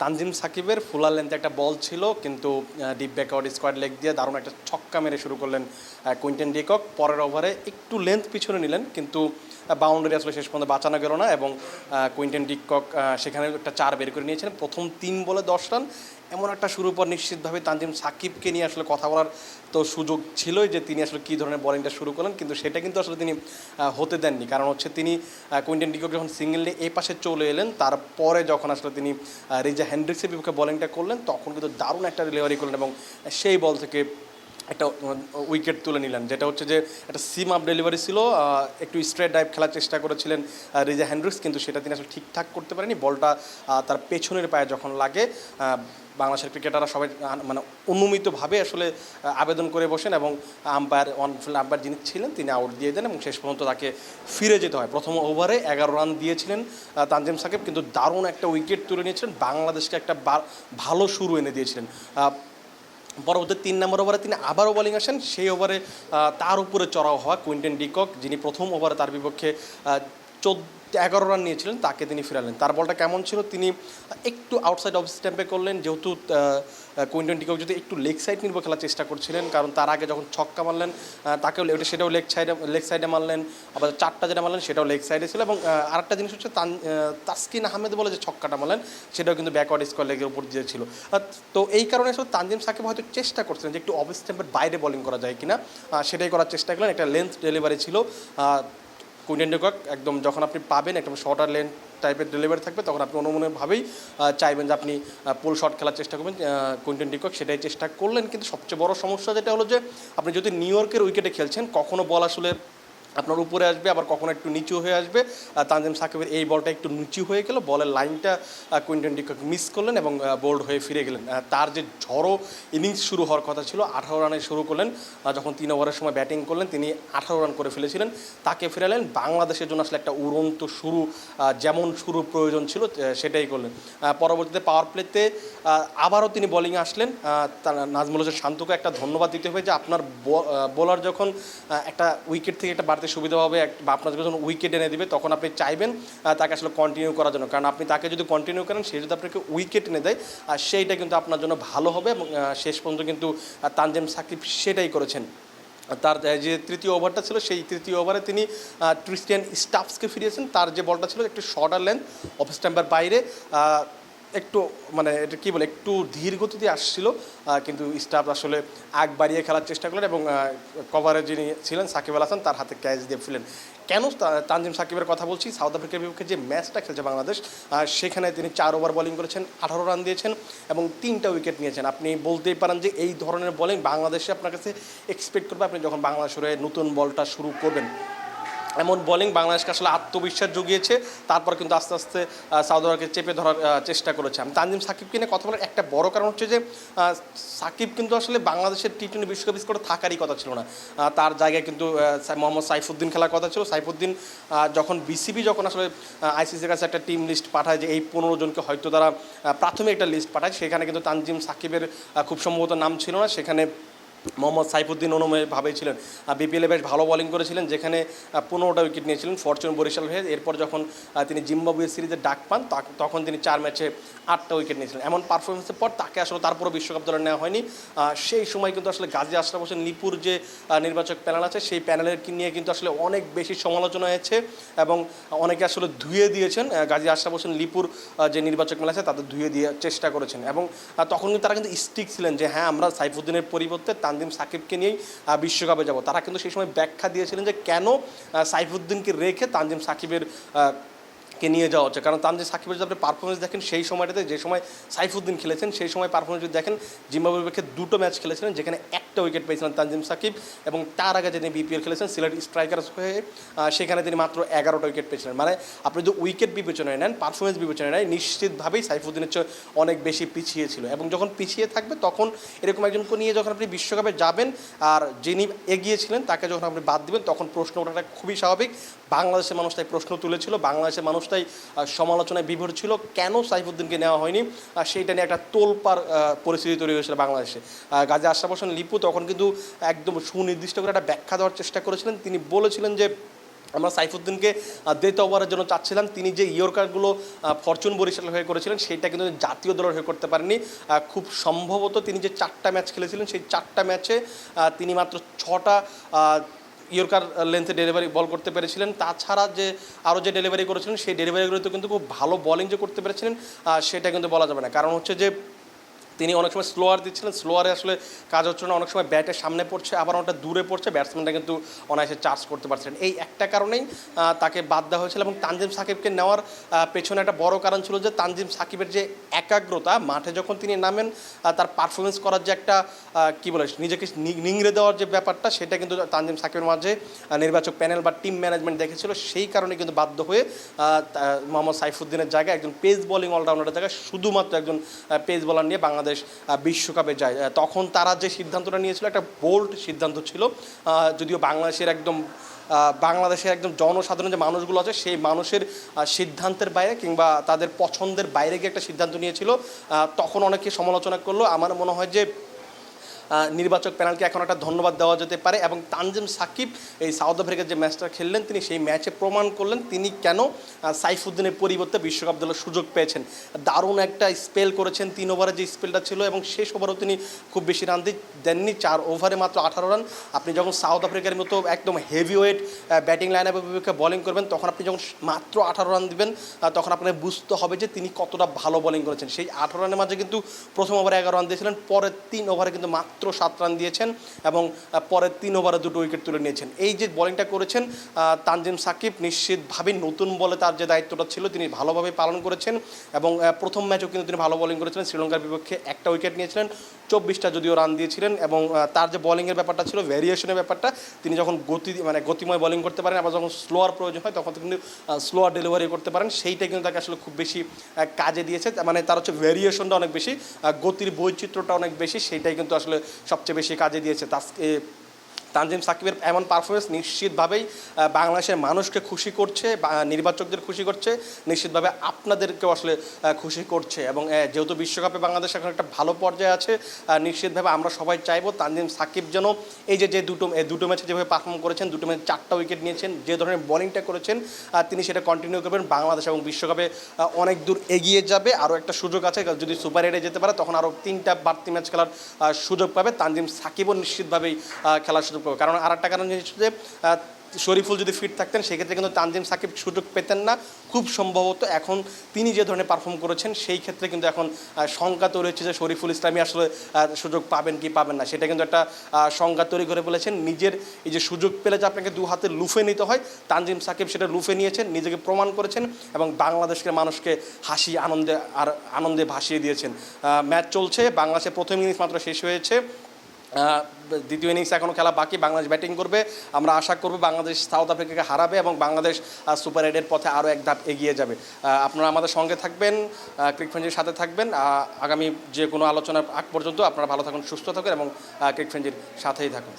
তানজিম সাকিবের ফুলার লেন্থে একটা বল ছিল, কিন্তু ডিপ ব্যাকওয়ার্ড স্কোয়াড লেগ দিয়ে দারুণ একটা ছক্কা মেরে শুরু করলেন কুইন্টেন ডিকক পরের ওভারে একটু লেন্থ পিছনে নিলেন, কিন্তু বাউন্ডারি আসলে শেষ পর্যন্ত বাঁচানো গেল না এবং কুইন্টেন ডিকক সেখানে একটা চার বের করে নিয়েছিলেন। প্রথম তিন বলে দশ রান এমন একটা শুরুর পর নিশ্চিতভাবে তানজিম সাকিবকে নিয়ে আসলে কথা বলার তো সুযোগ ছিলই যে তিনি আসলে কী ধরনের বলিংটা শুরু করলেন। কিন্তু সেটা কিন্তু আসলে তিনি হতে দেননি। কারণ হচ্ছে তিনি কুইন্টেন ডিগো যখন সিঙ্গেল নিয়ে এই পাশে চলে এলেন, তারপরে যখন আসলে তিনি রিজা হ্যান্ড্রিক্সের বিপক্ষে বলিংটা করলেন, তখন কিন্তু দারুণ একটা ডেলিভারি করলেন এবং সেই বল থেকে একটা উইকেট তুলে নিলেন, যেটা হচ্ছে যে একটা সিম আপ ডেলিভারি ছিল একটু স্ট্রেট ডাইভ খেলার চেষ্টা করেছিলেন রিজা হ্যান্ড্রিক্স কিন্তু সেটা তিনি আসলে ঠিকঠাক করতে পারেনি। বলটা তার পেছনের পায়ে যখন লাগে বাংলাদেশের ক্রিকেটাররা সবাই মানে অনুমিতভাবে আসলে আবেদন করে বসেন এবং আম্পায়ার ফিল্ড আম্পায়ার যিনি ছিলেন, তিনি আউট দিয়ে দেন এবং শেষ পর্যন্ত তাকে ফিরে যেতে হয়। প্রথম ওভারে এগারো রান দিয়েছিলেন তানজিম সাকিব, কিন্তু দারুণ একটা উইকেট তুলে নিয়েছিলেন। বাংলাদেশকে একটা ভালো শুরু এনে দিয়েছিলেন। পরবর্তী তিন নম্বর ওভারে তিনি আবারও বোলিং আসেন। সেই ওভারে তার উপরে চড়াও হওয়া কুইন্টেন ডিকক, যিনি প্রথম ওভারে তার বিপক্ষে চোদ্দ এগারো রান নিয়েছিলেন, তাকে তিনি ফিরালেন। তার বলটা কেমন ছিল? তিনি একটু আউটসাইড অফ স্ট্যাম্পে করলেন, যেহেতু কুইন্টন ডিকক যদি একটু লেগ সাইড নির্ভর খেলার চেষ্টা করছিলেন, কারণ তার আগে যখন ছক্কা মারলেন তাকেও ওটা সেটাও লেগ সাইডে লেগ সাইডে মারলেন, আবার চারটা যেটা মারলেন, সেটাও লেগ সাইডে ছিল এবং আরেকটা জিনিস হচ্ছে তান তাসকিন আহমেদ বলে যে ছক্কাটা মারলেন, সেটাও কিন্তু ব্যাকওয়ার্ড স্কোয়ার লেগের উপর দিয়ে ছিল। তো এই কারণে আসলে তানজিম সাকিব হয়তো চেষ্টা করছিলেন যে একটু অফ স্ট্যাম্পের বাইরে বোলিং করা যায় কিনা সেটাই করার চেষ্টা করলেন, একটা লেন্থ ডেলিভারি ছিল কুইন্টেন ডেকক একদম যখন আপনি পাবেন একদম শর্টার লেন টাইপের ডেলিভারি থাকবে, তখন আপনি অনুমনেভাবেই চাইবেন যে আপনি পোল শট খেলার চেষ্টা করবেন কুইন্টেন ডিকক সেটাই চেষ্টা করলেন। কিন্তু সবচেয়ে বড় সমস্যা যেটা হলো যে, আপনি যদি নিউ ইয়র্কের উইকেটে খেলছেন, কখনো বল আসলে আপনার উপরে আসবে, আবার কখনো একটু নিচু হয়ে আসবে। তানজিম সাকিবের এই বলটা একটু নিচু হয়ে গেল, বলের লাইনটা কুইন্টন ডিকক মিস করলেন এবং বোল্ড হয়ে ফিরে গেলেন। তার যে ঝড়ো ইনিংস শুরু হওয়ার কথা ছিল, আঠারো রানে শুরু করলেন যখন তিন ওভারের সময় ব্যাটিং করলেন, তিনি আঠারো রান করে ফেলেছিলেন, তাকে ফেরালেন, বাংলাদেশের জন্য আসলে একটা উড়ন্ত শুরু যেমন শুরু প্রয়োজন ছিল সেটাই করলেন। পরবর্তীতে পাওয়ার প্লেতে আবারও তিনি বোলিংয়ে আসলেন নাজমুল হোসেন শান্তকে একটা ধন্যবাদ দিতে হবে যে আপনার বোলার যখন একটা উইকেট থেকে একটা বাড়তে সুবিধা হবে বা আপনার যখন উইকেট এনে দিবে, তখন আপনি চাইবেন তাকে আসলে কন্টিনিউ করার জন্য। কারণ আপনি তাকে যদি কন্টিনিউ করেন, সে যদি আপনাকে উইকেট এনে দেয়, আর সেইটা কিন্তু আপনার জন্য ভালো হবে এবং শেষ পর্যন্ত কিন্তু তানজিম সাকিব সেটাই করেছেন। তার যে তৃতীয় ওভারটা ছিল, সেই তৃতীয় ওভারে তিনি ক্রিস্টিয়ান স্টাফসকে ফিরিয়েছেন। তার যে বলটা ছিল, একটু শর্টার লেন্থ অফ স্ট্যাম্পের বাইরে একটু মানে এটা কী বলে, একটু ধীর গতিতে আসছিল কিন্তু স্টাফ আসলে আগ বাড়িয়ে খেলার চেষ্টা করলেন এবং কভারে যিনি ছিলেন, সাকিব আল হাসান, তার হাতে ক্যাচ দিয়ে ফেলেন কেন তানজিম সাকিবের কথা বলছি? সাউথ আফ্রিকার বিপক্ষে যে ম্যাচটা খেলছে বাংলাদেশ সেখানে তিনি চার ওভার বোলিং করেছেন, আঠারো রান দিয়েছেন এবং তিনটা উইকেট নিয়েছেন। আপনি বলতেই পারেন যে এই ধরনের বোলিং বাংলাদেশে আপনার কাছে এক্সপেক্ট করবে আপনি যখন বাংলাদেশের নতুন বলটা শুরু করবেন। এমন বোলিং বাংলাদেশকে আসলে আত্মবিশ্বাস জুগিয়েছে, তারপর কিন্তু আস্তে আস্তে সাউথ চেপে ধরার চেষ্টা করেছে। আমি তানজিম সাকিবকে নিয়ে কথা বলার একটা বড় কারণ হচ্ছে যে সাকিব কিন্তু আসলে বাংলাদেশের টি টোয়েন্টি বিশ্বকাপ স্কোরে থাকারই কথা ছিল না। তার জায়গায় কিন্তু মোহাম্মদ সাইফুদ্দিন খেলার কথা ছিল। সাইফুদ্দিন যখন বিসিবি যখন আসলে আইসিসির কাছে একটা টিম লিস্ট পাঠায় যে, এই পনেরো জনকে হয়তো তারা প্রাথমিক একটা লিস্ট পাঠায়, সেখানে কিন্তু তানজিম সাকিবের খুব সম্ভবত নাম ছিল না। সেখানে মোহাম্মদ সাইফুদ্দিন অনুমেয়ভাবেই ছিলেন। বিপিএলে বেশ ভালো বোলিং করেছিলেন, যেখানে পনেরোটা উইকেট নিয়েছিলেন ফরচুন বরিশাল হয়ে। এরপর যখন তিনি জিম্বাবুয়ে সিরিজে ডাক পান তখন তিনি চার ম্যাচে আটটা উইকেট নিয়েছিলেন। এমন পারফরমেন্সের পর তাকে আসলে তারপরও বিশ্বকাপ দলে নেওয়া হয়নি। সেই সময় কিন্তু আসলে গাজী আশরাফ হোসেন নিপুর যে নির্বাচক প্যানেল আছে, সেই প্যানেলের নিয়ে কিন্তু আসলে অনেক বেশি সমালোচনা হয়েছে এবং অনেকে আসলে ধুয়ে দিয়েছেন। গাজী আশরাফ হোসেন লিপুর যে নির্বাচক মেলা আছে, তাদের ধুয়ে দিয়ে চেষ্টা করেছেন এবং তখন কিন্তু তারা কিন্তু স্টিক ছিলেন যে হ্যাঁ আমরা সাইফুদ্দিনের পরিবর্তে তানজিম সাকিবকে নিয়েই বিশ্বকাপে যাব। তারা কিন্তু সেই সময় ব্যাখ্যা দিয়েছিলেন যে কেন সাইফুদ্দিনকে রেখে তানজিম সাকিবের কে নিয়ে যাওয়া হচ্ছে। কারণ তানজিম সাকিবের যদি আপনি পারফরমেন্স দেখেন, সেই সময়টাতে যে সময় সাইফুদ্দিন খেলেছেন, সেই সময় পারফরমেন্স যদি দেখেন, জিম্বাবুয়ের পক্ষে দুটো ম্যাচ খেলেছিলেন, যেখানে একটা উইকেট পেয়েছিলেন তানজিম সাকিব এবং তার আগে যিনি বিপিএল খেলেছেন, সিলেট স্ট্রাইকার্স হয়ে সেখানে তিনি মাত্র এগারোটা উইকেট পেয়েছিলেন। মানে আপনি যদি উইকেট বিবেচনায় নেন পারফরমেন্স বিবেচনায় নেন, নিশ্চিতভাবেই সাইফুদ্দিনের চেয়ে অনেক বেশি পিছিয়ে ছিল। এবং যখন পিছিয়ে থাকবে, তখন এরকম একজনকে নিয়ে যখন আপনি বিশ্বকাপে যাবেন, আর যিনি এগিয়েছিলেন তাকে যখন আপনি বাদ দিবেন, তখন প্রশ্ন ওঠাটা খুবই স্বাভাবিক। বাংলাদেশের মানুষ তাই প্রশ্ন তুলেছিল, বাংলাদেশের মানুষ তাই সমালোচনায় বিভোর ছিল। কেন সাইফুদ্দিনকে নেওয়া হয়নি? সেইটা নিয়ে একটা তোলপার পরিস্থিতি তৈরি হয়েছিল বাংলাদেশে। গাজী আশরাফ হোসেন, লিপু তখন কিন্তু একদম সুনির্দিষ্ট করে একটা ব্যাখ্যা দেওয়ার চেষ্টা করেছিলেন। তিনি বলেছিলেন যে, আমরা সাইফুদ্দিনকে ডেথ ওভারের জন্য চাচ্ছিলাম। তিনি যে ইয়র্কারগুলো ফরচুন বরিশাল হয়ে করেছিলেন সেটা কিন্তু জাতীয় দলের হয়ে করতে পারেননি। খুব সম্ভবত তিনি যে চারটা ম্যাচ খেলেছিলেন, সেই চারটা ম্যাচে তিনি মাত্র ছটা ইয়র্কার লেন্থে ডেলিভারি বল করতে পেরেছিলেন। তাছাড়া যে আরও যে ডেলিভারি করেছিলেন, সেই ডেলিভারিগুলোতে কিন্তু খুব ভালো বলিং যে করতে পেরেছিলেন সেটা কিন্তু বলা যাবে না। কারণ হচ্ছে যে তিনি অনেক সময় স্লোয়ার দিচ্ছিলেন স্লোয়ারে আসলে কাজ হচ্ছে না, অনেক সময় ব্যাটের সামনে পড়ছে, আবার অনেকটা দূরে পড়ছে ব্যাটসম্যানটা কিন্তু অনায়াসে চার্জ করতে পারছিলেন। এই একটা কারণেই তাকে বাদ দেওয়া হয়েছিল এবং তানজিম সাকিবকে নেওয়ার পেছনে একটা বড় কারণ ছিল যে তানজিম সাকিবের যে একাগ্রতা, মাঠে যখন তিনি নামেন তার পারফরমেন্স করার যে একটা কি বলে, নিজেকে নিংড়ে দেওয়ার যে ব্যাপারটা, সেটা কিন্তু তানজিম সাকিবের মাঝে নির্বাচক প্যানেল বা টিম ম্যানেজমেন্ট দেখেছিল। সেই কারণে কিন্তু বাধ্য হয়ে মোহাম্মদ সাইফুদ্দিনের জায়গায় একজন পেস বোলিং অলরাউন্ডারের জায়গায় শুধুমাত্র একজন পেস বোলার নিয়ে বাংলাদেশ আহ, বিশ্বকাপে যায়। তখন তারা যে সিদ্ধান্তটা নিয়েছিল একটা বোল্ড সিদ্ধান্ত ছিল। যদিও বাংলাদেশের একদম বাংলাদেশের একদম জনসাধারণ যে মানুষগুলো আছে সেই মানুষের সিদ্ধান্তের বাইরে কিংবা তাদের পছন্দের বাইরে গিয়ে একটা সিদ্ধান্ত নিয়েছিল। তখন অনেকে সমালোচনা করল। আমার মনে হয় যে নির্বাচক প্যানেলকে এখন একটা ধন্যবাদ দেওয়া যেতে পারে এবং তানজিম সাকিব, এই সাউথ আফ্রিকার যে ম্যাচটা খেললেন, তিনি সেই ম্যাচে প্রমাণ করলেন তিনি কেন সাইফুদ্দিনের পরিবর্তে বিশ্বকাপ দলের সুযোগ পেয়েছেন। দারুণ একটা স্পেল করেছেন, তিন ওভারে যে স্পেলটা ছিল এবং শেষ ওভারও তিনি খুব বেশি রান দেননি, চার ওভারে মাত্র আঠারো রান। আপনি যখন সাউথ আফ্রিকার মতো একদম হেভি ওয়েট ব্যাটিং লাইন আপের বিপক্ষে বলিং করবেন, তখন আপনি যখন মাত্র আঠারো রান দিবেন তখন আপনাকে বুঝতে হবে যে তিনি কতটা ভালো বলিং করেছেন। সেই আঠারো রানের মাঝে কিন্তু প্রথম ওভারে এগারো রান দিয়েছিলেন, পরের তিন ওভারে কিন্তু মাত্র সাত রান দিয়েছেন এবং পরের তিন ওভারে দুটো উইকেট তুলে নিয়েছেন। এই যে বোলিংটা করেছেন তানজিম সাকিব নিশ্চিতভাবেই নতুন বলে তার যে দায়িত্বটা ছিল, তিনি ভালোভাবে পালন করেছেন এবং প্রথম ম্যাচও কিন্তু তিনি ভালো বোলিং করেছিলেন। শ্রীলঙ্কার বিপক্ষে একটা উইকেট নিয়েছিলেন, চব্বিশটা যদিও রান দিয়েছিলেন এবং তার যে বোলিংয়ের ব্যাপারটা ছিল ভ্যারিয়েশনের ব্যাপারটা, তিনি যখন গতি মানে গতিময় বলিং করতে পারেন আবার যখন স্লোয়ার প্রয়োজন হয়, তখন কিন্তু স্লোয়ার ডেলিভারি করতে পারেন। সেইটাই কিন্তু তাকে আসলে খুব বেশি কাজে দিয়েছে। মানে তার হচ্ছে ভ্যারিয়েশনটা অনেক বেশি গতির বৈচিত্র্যটা অনেক বেশি, সেইটাই কিন্তু আসলে সবচেয়ে বেশি কাজে দিয়েছে তাস্কে তানজিম সাকিবের এমন পারফরমেন্স নিশ্চিতভাবেই বাংলাদেশের মানুষকে খুশি করছে নির্বাচকদের খুশি করছে, নিশ্চিতভাবে আপনাদেরকেও আসলে খুশি করছে। এবং যেহেতু বিশ্বকাপে বাংলাদেশ এখন একটা ভালো পর্যায়ে আছে নিশ্চিতভাবে আমরা সবাই চাইব তানজিম সাকিব যেন এই যে যে দুটো দুটো ম্যাচে যেভাবে পারফর্ম করেছেন, দুটো ম্যাচে চারটা উইকেট নিয়েছেন, যে ধরনের বোলিংটা করেছেন তিনি সেটা কন্টিনিউ করবেন। বাংলাদেশ এবং বিশ্বকাপে অনেক দূর এগিয়ে যাবে। আরও একটা সুযোগ আছে যদি সুপার এইটে যেতে পারে, তখন আরও তিনটা বাড়তি ম্যাচ খেলার সুযোগ পাবে। তানজিম সাকিবও নিশ্চিতভাবেই খেলার সুযোগ পাবে কারণ আর একটা কারণ জিনিস যে শরীফুল যদি ফিট থাকতেন, সেক্ষেত্রে কিন্তু তানজিম সাকিব সুযোগ পেতেন না। খুব সম্ভবত এখন তিনি যে ধরনের পারফর্ম করেছেন, সেই ক্ষেত্রে কিন্তু এখন শঙ্কা তৈরি হচ্ছে যে শরীফুল ইসলামী আসলে সুযোগ পাবেন কি পাবেন না। সেটা কিন্তু একটা শঙ্কা তৈরি করে বলেছেন নিজের এই যে সুযোগ পেলে যে আপনাকে দু হাতে লুফে নিতে হয়, তানজিম সাকিব সেটা লুফে নিয়েছেন, নিজেকে প্রমাণ করেছেন এবং বাংলাদেশের মানুষকে হাসি, আনন্দে, আর আনন্দে ভাসিয়ে দিয়েছেন। ম্যাচ চলছে বাংলাদেশে প্রথম ইনিংস মাত্র শেষ হয়েছে। দ্বিতীয় ইনিংস এখনও খেলা বাকি, বাংলাদেশ ব্যাটিং করবে। আমরা আশা করব বাংলাদেশ সাউথ আফ্রিকাকে হারাবে এবং বাংলাদেশ সুপার এডের পথে আরও এক ধাপ এগিয়ে যাবে। আপনারা আমাদের সঙ্গে থাকবেন ক্রিকফ্রেঞ্জির সাথে থাকবেন। আগামী যে কোনো আলোচনার আগ পর্যন্ত আপনারা ভালো থাকুন, সুস্থ থাকুন এবং ক্রিকফ্রেঞ্জির সাথেই থাকুন।